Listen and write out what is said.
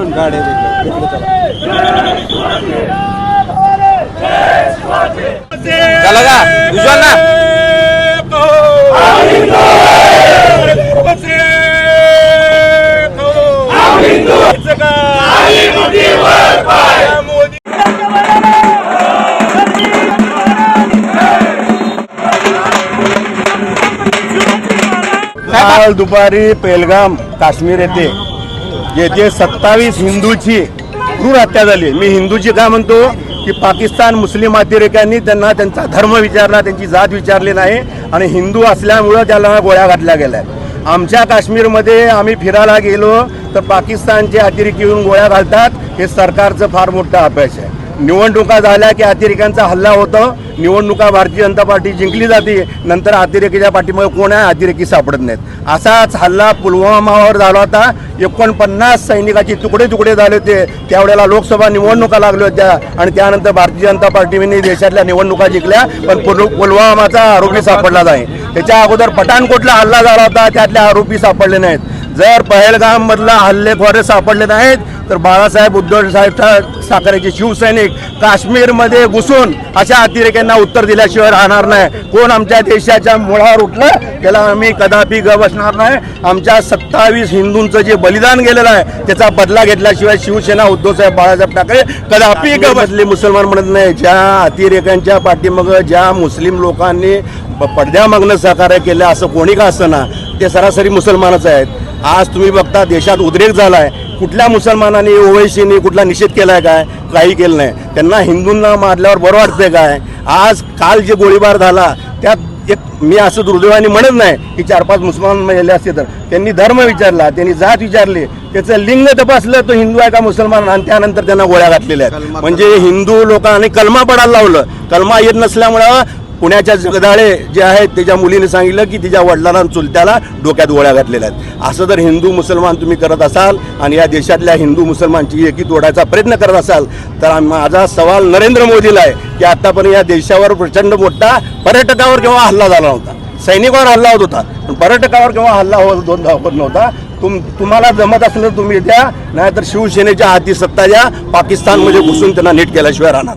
दोन गाड्या तिकडे तिकडे चला. चला का उज्ज्वल ना. काल दुपारी पेलगाम काश्मीर येथे येथे सत्तावीस हिंदूची क्रूर हत्या झाली मी हिंदूची का म्हणतो? की पाकिस्तान मुस्लिम अतिरेक्यांनी त्यांना त्यांचा धर्म विचारला त्यांची जात विचारली नाही आणि हिंदू असल्यामुळं त्याला गोळ्या घातल्या गेल्या. आमच्या काश्मीरमध्ये आम्ही फिरायला गेलो तर पाकिस्तानचे अतिरेकी येऊन गोळ्या घालतात हे सरकारचं फार मोठं अभ्यास आहे. निवडणुका झाल्या की अतिरेक्यांचा हल्ला होतो. निवडणुका भारतीय जनता पार्टी जिंकली जाते. नंतर अतिरेकीच्या पाठीमुळे कोण आहे? अतिरेकी सापडत नाहीत. असाच हल्ला पुलवामावर झाला होता. एकोणपन्नास सैनिकाचे तुकडे तुकडे झाले होते. त्यावेळेला लोकसभा निवडणुका लागल्या होत्या आणि त्यानंतर भारतीय जनता पार्टीने देशातल्या निवडणुका जिंकल्या पण पुल- पुलवामाचा आरोपी सापडला नाही. त्याच्या अगोदर पठाणकोटला हल्ला झाला होता. त्यातले आरोपी सापडले नाहीत. जर पहलगाममधला हल्लेखोरे सापडले नाहीत तर बाळासाहेब उद्धव साहेब साखरेचे शिवसैनिक काश्मीरमध्ये घुसून अशा अतिरेक्यांना उत्तर दिल्याशिवाय राहणार नाही कोण आमच्या देशाच्या मुळावर उठलं त्याला आम्ही कदापि ग बसणार नाही आमच्या सत्तावीस हिंदूंचं जे बलिदान गेलेलं आहे त्याचा बदला घेतल्याशिवाय शिवसेना उद्धवसाहेब बाळासाहेब ठाकरे कदापि ग बसले मुसलमान म्हणत नाही ज्या अतिरेक्यांच्या पाठीमागं ज्या मुस्लिम लोकांनी पडद्यामागणं सहकार्य केलं असं कोणी का असताना ते सरासरी मुसलमानच आहेत. आज तुम्ही बघता देशात उद्रेक झालाय. कुठल्या मुसलमानाने ओवैसीने कुठला निषेध केलाय काय? काही केलं नाही. त्यांना हिंदूंना मारल्यावर बरं वाटतंय काय? आज काल जे गोळीबार झाला त्यात एक मी असं दुर्दैवाने म्हणत नाही की चार पाच मुसलमान मेले असते तर. त्यांनी धर्म विचारला त्यांनी जात विचारली. त्याचं लिंग तपासलं तो हिंदू आहे का मुसलमान? आणि त्यानंतर त्यांना गोळ्या घातलेल्या आहेत. म्हणजे हिंदू लोकांनी कलमा पडायला लावलं. कलमा येत नसल्यामुळं पुण्याच्या जगदाळे जे आहेत त्याच्या मुलीने सांगितलं की तिच्या वडिलांना चुलत्याला डोक्यात गोळ्या घातलेल्या आहेत. असं जर हिंदू मुसलमान तुम्ही करत असाल आणि या देशातल्या हिंदू मुसलमानची एकी तोडायचा प्रयत्न करत असाल तर माझा सवाल नरेंद्र मोदीला आहे की आतापर्यंत या देशावर प्रचंड मोठा पर्यटकावर केव्हा हल्ला झाला होता सैनिकावर हल्ला होत होता. पण पर्यटकावर केव्हा हल्ला होत होत नव्हता? तुम तुम्हाला जमत असलं तुम्ही द्या नाहीतर शिवसेनेच्या हाती सत्ता द्या पाकिस्तानमध्ये म्हणजे घुसून त्यांना नीट केल्याशिवाय राहणार